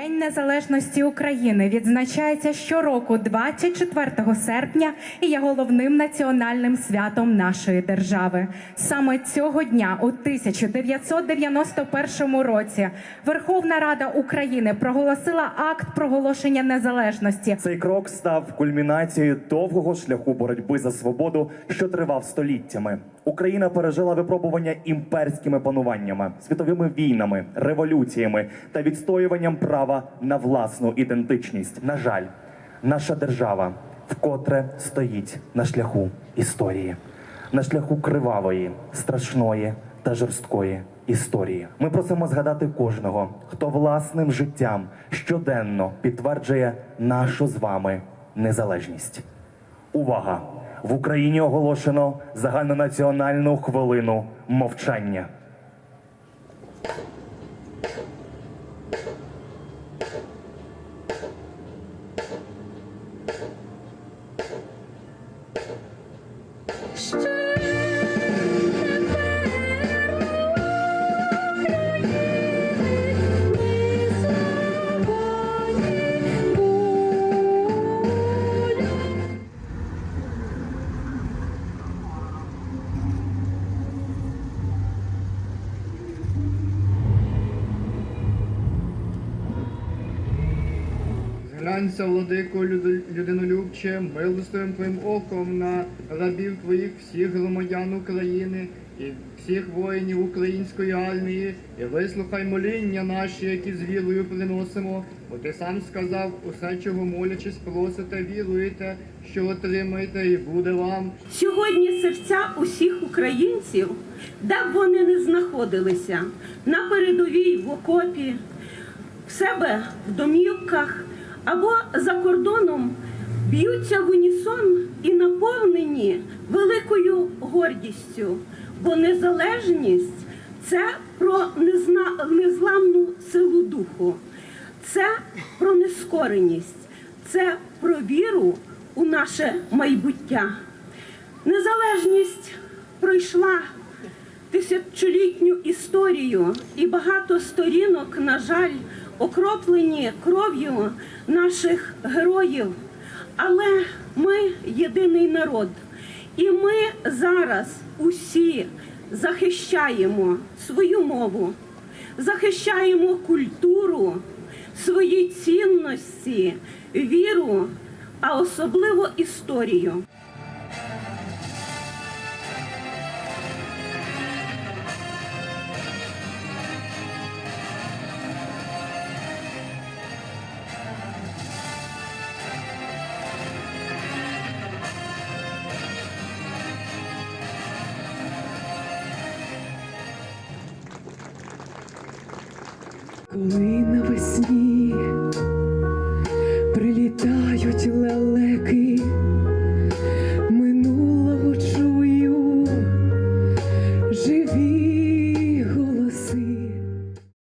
День Незалежності України відзначається щороку 24 серпня і є головним національним святом нашої держави. Саме цього дня, у 1991 році, Верховна Рада України проголосила акт проголошення незалежності. Цей крок став кульмінацією довгого шляху боротьби за свободу, що тривав століттями. Україна пережила випробування імперськими пануваннями, світовими війнами, революціями та відстоюванням права на власну ідентичність. На жаль, наша держава вкотре стоїть на шляху історії, на шляху кривавої, страшної та жорсткої історії. Ми просимо згадати кожного, хто власним життям щоденно підтверджує нашу з вами незалежність. Увага! В Україні оголошено загальнонаціональну хвилину мовчання. Зглянься, владико, люд- людинолюбче, милостивим твоїм оком на рабів твоїх всіх громадян України і всіх воїнів української армії, і вислухай моління наші, які з вірою приносимо, бо ти сам сказав, усе, чого молячись, просите, віруєте, що отримаєте, і буде вам. Сьогодні серця усіх українців, де б вони не знаходилися, на передовій в окопі, в себе в домівках або за кордоном, б'ються в унісон і наповнені великою гордістю, бо незалежність це про незламну силу духу, це про нескореність, це про віру у наше майбуття. Незалежність пройшла тисячолітню історію, і багато сторінок, на жаль, окроплені кров'ю наших героїв. Але ми єдиний народ, і ми зараз усі захищаємо свою мову, захищаємо культуру, свої цінності, віру, а особливо історію. Коли навесні